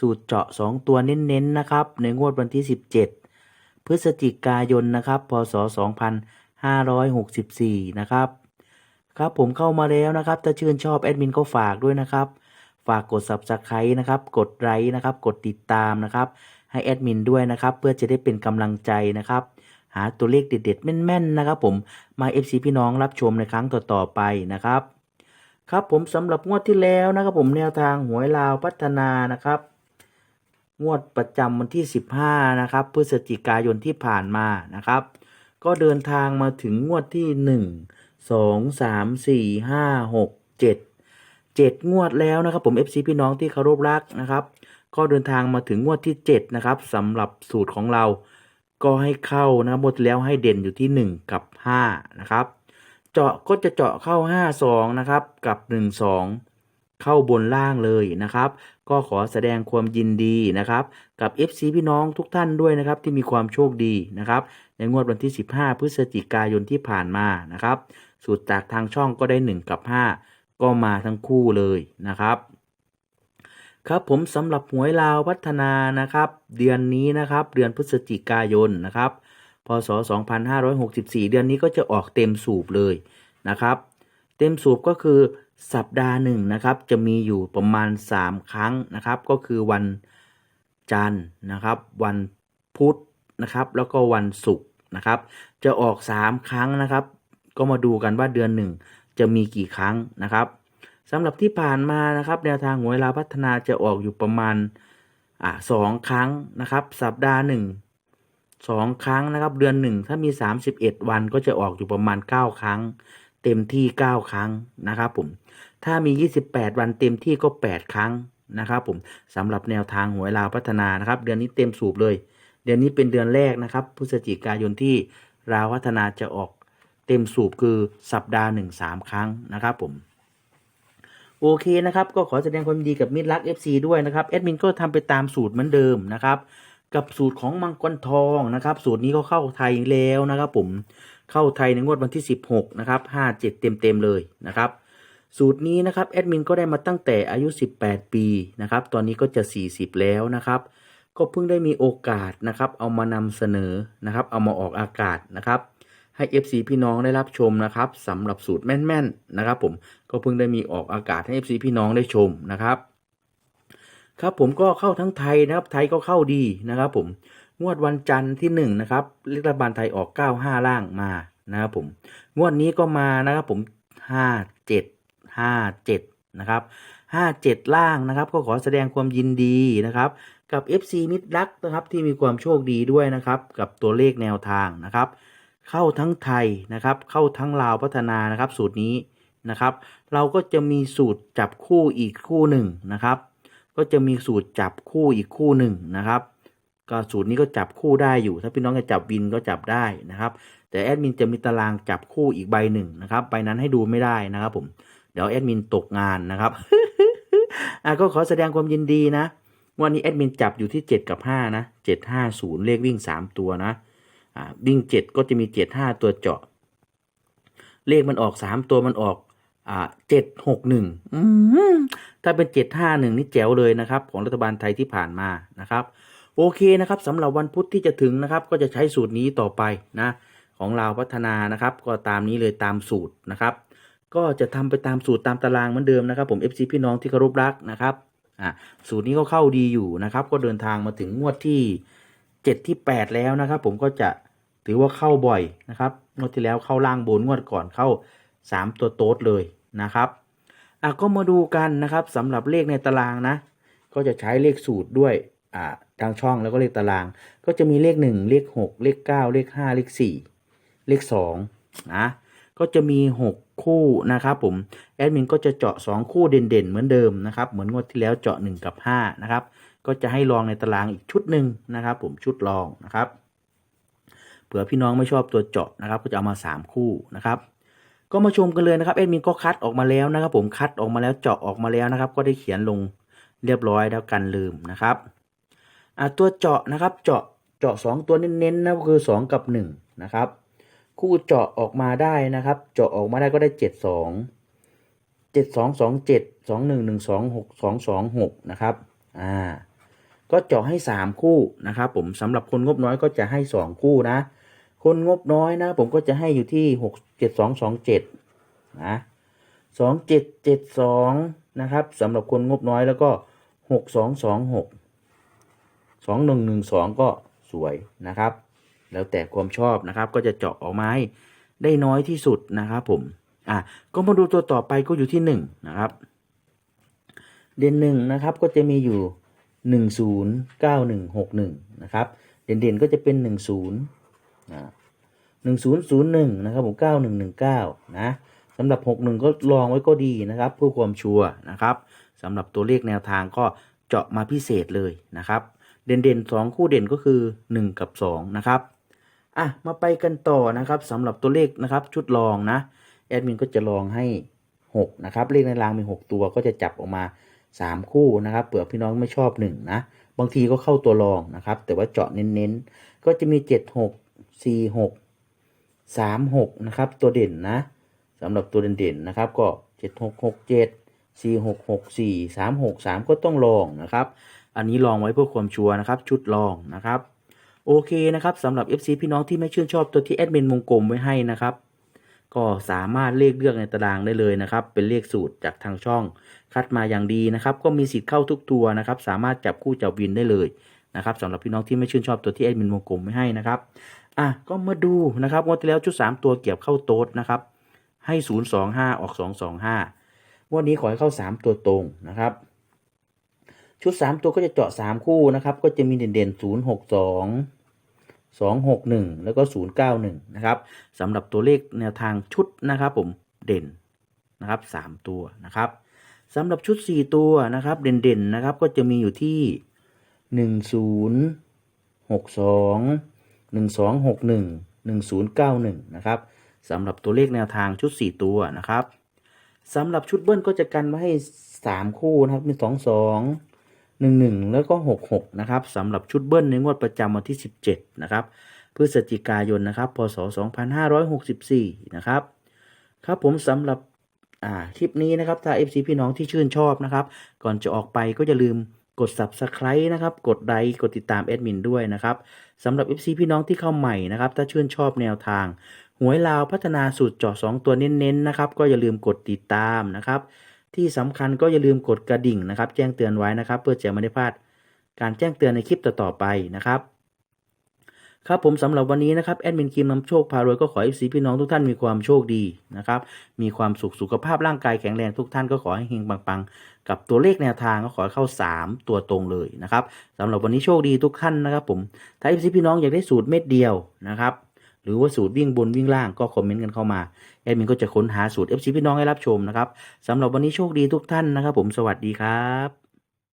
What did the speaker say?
สูตรเจาะ 2 ตัวเน้นๆนะครับ ในงวดวันที่ 17 พฤศจิกายนนะครับ พศ 2564 นะครับ ครับผมเข้ามาแล้วนะครับ ถ้าชื่นชอบแอดมินก็ฝากด้วยนะครับ ฝากกด Subscribe นะครับ กดไลค์นะครับ กดติดตามนะครับ ให้แอดมินด้วยนะครับ เพื่อจะได้เป็นกำลังใจนะครับหาตัวเลขเด็ดๆ แม่นๆ นะครับผม มา FC พี่น้องรับชมในครั้งต่อๆไปนะครับ ครับผมสำหรับงวดที่แล้วนะครับผมแนวทางหวยลาวพัฒนานะครับ งวดประจำวันที่ 15 นะครับ พฤศจิกายนที่ผ่านมานะครับ ก็เดินทางมาถึงงวดที่ 1 2 3 4 5 6 7 7 งวดแล้วนะครับผม FC พี่น้องที่เคารพรักนะครับ ก็เดินทางมาถึงงวดที่ 7 นะครับสำหรับสูตรของเรา ก็ให้เข้านะครับงวดแล้วให้เด่นอยู่ที่ 1 กับ 5 นะครับ เจาะก็จะเจาะเข้า 5 2 นะครับ กับ 1 2 เข้าบนล่างเลยนะครับ ก็ขอแสดงความยินดีนะครับ กับ FC พี่น้องทุกท่านด้วยนะครับ ที่มีความโชคดีนะครับ ในงวดวันที่ 15 พฤศจิกายนที่ผ่านมานะครับสูตรจากทางช่องก็ได้ 1 กับ 5 ก็มาทั้งคู่เลยนะครับ ครับผมสำหรับหวยลาวพัฒนานะครับ เดือนนี้นะครับ เดือนพฤศจิกายนนะครับพศ 2564 เดือนนี้ก็จะออกเต็มสูบเลยนะครับ เต็มสูบก็คือ สัปดาห์หนึ่งนะครับ จะมีอยู่ประมาณ 3 ครั้งนะครับ ก็คือวันจันทร์นะครับ วันพุธนะครับ แล้วก็วันศุกร์นะครับ จะออก 3 ครั้งนะครับ ก็มาดูกันว่าเดือนหนึ่งจะมีกี่ครั้งนะครับสำหรับที่ผ่านมานะครับ แนวทางหวยลาพัฒนาจะออกอยู่ประมาณอ่าสองครั้งนะครับ สัปดาห์หนึ่งสองครั้งนะครับ เดือนหนึ่งถ้ามี 31 วันก็จะออกอยู่ประมาณ 9 ครั้ง เต็มที่ 9 ครั้งนะครับผมถ้ามี 28 วันเต็มที่ก็ 8 ครั้งนะครับผมสำหรับแนวทางหวยลาวพัฒนานะครับ เดือนนี้เต็มสูบเลย เดือนนี้เป็นเดือนแรกนะครับพฤศจิกายนที่ลาวพัฒนาจะออกเต็มสูบคือสัปดาห์หนึ่งสามครั้งนะครับผมโอเคนะครับก็ขอแสดงความดีกับมิตรรัก FC ด้วยนะครับแอดมินก็ทำไปตามสูตรเหมือนเดิมนะครับ กับสูตรของมังกรทองนะครับ สูตรนี้ก็เข้าไทยแล้วนะครับผม เข้าไทยในงวดวันที่ 16นะครับ57เต็มเต็มๆเลยนะครับสูตรนี้นะครับแอดมินก็ได้มาตั้งแต่อายุ 18 ปีนะครับตอนนี้ก็จะ 40 แล้วนะครับก็เพิ่งได้มีโอกาสนะครับเอามานำเสนอนะครับเอามาออกอากาศนะครับให้ FC พี่น้องได้รับชมนะครับสำหรับสูตรแม่นๆนะครับผมก็เพิ่งได้มีออกอากาศให้ FC พี่น้องได้ชมนะครับครับผมก็เข้าทั้งไทยนะครับไทยก็เข้าดีนะครับผม งวดวันจันทร์ที่1นะครับรัฐบาลไทยออก 95 ล่างมานะครับผมงวดนี้ก็มานะครับผม 57 57นะครับ57 ล่างนะครับ ก็ขอแสดงความยินดีนะครับกับ FC มิตรรักนะครับที่มีความโชคดีด้วยนะครับกับตัวเลขแนวทางนะครับ เข้าทั้งไทยนะครับ เข้าทั้งลาวพัฒนานะครับสูตรนี้นะครับ เราก็จะมีสูตรจับคู่อีกคู่หนึ่งนะครับ ก็จะมีสูตรจับคู่อีกคู่หนึ่งนะครับ ก็สูตรนี้ก็จับคู่ได้อยู่ ถ้าพี่น้องจะจับวินก็จับได้นะครับ แต่แอดมินจะมีตารางจับคู่อีกใบหนึ่งนะครับใบนั้นให้ดูไม่ได้นะครับผมเดี๋ยวแอดมินตกงานนะครับอะก็ขอแสดงความยินดีนะวันนี้แอดมินจับอยู่ที่ 7 กับ 5 นะ7 5 0 เลขวิ่ง 3 ตัวนะอ่าวิ่ง 7 ก็จะมี 7 5 ตัวเจาะ เลขมันออก 3 ตัวมันออกอ่า7 6 1อืมถ้าเป็น 7 5 1 นี่แจ๋วเลยนะครับ ของรัฐบาลไทยที่ผ่านมานะครับ โอเคนะครับสำหรับวันพุธที่จะถึงนะครับ ก็จะใช้สูตรนี้ต่อไปนะของเราพัฒนานะครับ ก็ตามนี้เลยตามสูตรนะครับ ก็จะทำไปตามสูตรตามตารางเหมือนเดิมนะครับ ผม FC พี่น้องที่เคารพรักนะครับอ่าสูตรนี้ก็เข้าดีอยู่นะครับ ก็เดินทางมาถึงงวดที่ 7 ที่ 8 แล้วนะครับ ผมก็จะถือว่าเข้าบ่อยนะครับงวดที่แล้วเข้าล่างบนงวดก่อนเข้า 3 ตัวโต๊ดเลยนะครับอะก็มาดูกันนะครับสำหรับเลขในตารางนะ ก็จะใช้เลขสูตรด้วยอ่า ทางช่องแล้วก็เลขตาราง ก็จะมีเลข 1 เลข 6 เลข 9 เลข 5 เลข 4 เลข2นะก็จะมี 6 คู่นะครับผมแอดมินก็จะเจาะ 2 คู่เด่นๆ เหมือนเดิมนะครับเหมือนงวดที่แล้วเจาะ 1 กับ 5 นะครับ ก็จะให้ลองในตารางอีกชุดหนึ่งนะครับ ผมชุดลองนะครับเผื่อพี่น้องไม่ชอบตัวเจาะนะครับ ก็จะเอามา 3 คู่นะครับก็มาชมกันเลยนะครับเอ็ดมินก็คัดออกมาแล้วนะครับ ผมคัดออกมาแล้วเจาะออกมาแล้วนะครับ ก็ได้เขียนลงเรียบร้อยแล้วกันลืมนะครับ อ่าตัวเจาะนะครับเจาะเจาะ 2 ตัวเน้นๆนะก็คือ 2 กับ 1 นะครับ คู่เจาะออกมาได้นะครับ เจาะออกมาได้ก็ได้ 7 2 7 2 2 7 2 1 1 2 6 2 2 6 นะครับอ่าก็เจาะให้ 3 คู่นะครับผมสำหรับคนงบน้อยก็จะให้ 2 คู่นะ คนงบน้อยนะ ผมก็จะให้อยู่ที่หกเจ็ดสองสองเจ็ดนะสองเจ็ดเจ็ดสองนะครับสำหรับคนงบน้อยแล้วก็หกสอ งสองหนึ่งหนึ่งสองก็สวยนะครับ แล้วแต่ความชอบนะครับ ก็จะเจาะออกมาให้ได้น้อยที่สุดนะครับผมอะก็มาดูตัวต่อไปก็อยู่ที่หนึ่งนะครับ เด่นหนึ่งนะครับก็จะมีอยู่หนึ่งศูนย์เก้าหนึ่งหกหนึ่งนะครับเด่นเด่นๆก็จะเป็นหนึ่งศูนย์หนึ่งศูนย์ศูนย์หนึ่งนะครับผมเก้าหนึ่งหนึ่งเก้านะสำหรับหกหนึ่งก็ลองไว้ก็ดีนะครับเพื่อความชัวร์นะครับสำหรับตัวเลขแนวทางก็เจาะมาพิเศษเลยนะครับ เด่นเด่นสองคู่เด่นก็คือหนึ่งกับสองนะครับอะมาไปกันต่อนะครับสำหรับตัวเลขนะครับชุดลองนะแอดมินก็จะลองให้หกนะครับ เลขในรางมีหกตัวก็จะจับออกมาสามคู่นะครับเผื่อพี่น้องไม่ชอบหนึ่งนะ บางทีก็เข้าตัวรองนะครับ แต่ว่าเจาะเน้นๆ ก็จะมีเจ็ดหกสี่หกสามหกนะครับ ตัวเด่นนะสำหรับตัวเด่นๆนะครับก็เจ็ดหกหกเจ็ดสี่หกหกสี่สามหกสามก็ต้องลองนะครับ อันนี้ลองไว้เพื่อความชัวร์นะครับ ชุดลองนะครับ โอเคนะครับสำหรับ FC พี่น้องที่ไม่ชื่นชอบตัวที่แอดมินวงกลมไว้ให้นะครับ ก็สามารถเลขเลือกในตารางได้เลยนะครับ เป็นเลขสูตรจากทางช่อง คัดมาอย่างดีนะครับ ก็มีสิทธิ์เข้าทุกตัวนะครับ สามารถจับคู่จับวินได้เลยนะครับสำหรับพี่น้องที่ไม่ชื่นชอบตัวที่แอดมินวงกลมไว้ให้นะครับอะก็มาดูนะครับงวดที่แล้วชุด 3 ตัวเกี่ยวเข้าโต๊ดนะครับให้ 0 2 5 ออก 2 2 5 วันนี้ขอให้เข้า 3 ตัวตรงนะครับ ชุด3ตัวก็จะเจาะ3คู่นะครับ ก็จะมีเด่นๆ0 6 2 2 6 1แล้วก็0 9 1นะครับสำหรับตัวเลขแนวทางชุดนะครับผมเด่นนะครับ3ตัวนะครับสำหรับชุด4ตัวนะครับ เด่นๆนะครับ ก็จะมีอยู่ที่1 0 6 2หนึ่งสองหกหนึ่งหนึ่งศูนย์เก้าหนึ่งนะครับสำหรับตัวเลขแนวทางชุดสี่ตัวนะครับสำหรับชุดเบิ้ลก็จะกันมาให้สามคู่นะครับมีสองสอง หนึ่งหนึ่งแล้วก็หกหกนะครับสำหรับชุดเบิ้ลในงวดประจำวันที่สิบเจ็ดนะครับ พฤศจิกายนนะครับ พศสองพันห้าร้อยหกสิบสี่นะครับ ครับผมสำหรับคลิปนี้นะครับถ้า FC พี่น้องที่ชื่นชอบนะครับ ก่อนจะออกไปก็อย่าลืมกด subscribe นะครับ กดไลค์ กดติดตามแอดมินด้วยนะครับสำหรับ FC พี่น้องที่เข้าใหม่นะครับ ถ้าชื่นชอบแนวทางหวยลาวพัฒนาสูตรเจาะ2ตัวเน้นๆนะครับ ก็อย่าลืมกดติดตามนะครับ ที่สำคัญก็อย่าลืมกดกระดิ่งนะครับ แจ้งเตือนไว้นะครับ เพื่อจะไม่ได้พลาดการแจ้งเตือนในคลิปต่อๆไปนะครับครับผมสำหรับวันนี้นะครับแอดมินคิมนำโชคพารวยก็ขอให้ซีพี่น้องทุกท่านมีความโชคดีนะครับมีความสุขสุขภาพร่างกายแข็งแรงทุกท่านก็ขอให้เฮงปังๆ กับตัวเลขแนวทางก็ขอเข้า 3 ตัวตรงเลยนะครับสำหรับวันนี้โชคดีทุกท่านนะครับผมถ้าซีพี่น้องอยากได้สูตรเม็ดเดียวนะครับ หรือว่าสูตรวิ่งบนวิ่งล่างก็คอมเมนต์กันเข้ามาแอดมินก็จะค้นหาสูตร FC พี่น้องให้รับชมนะครับสำหรับวันนี้โชคดีทุกท่านนะครับ ผมสวัสดีครับ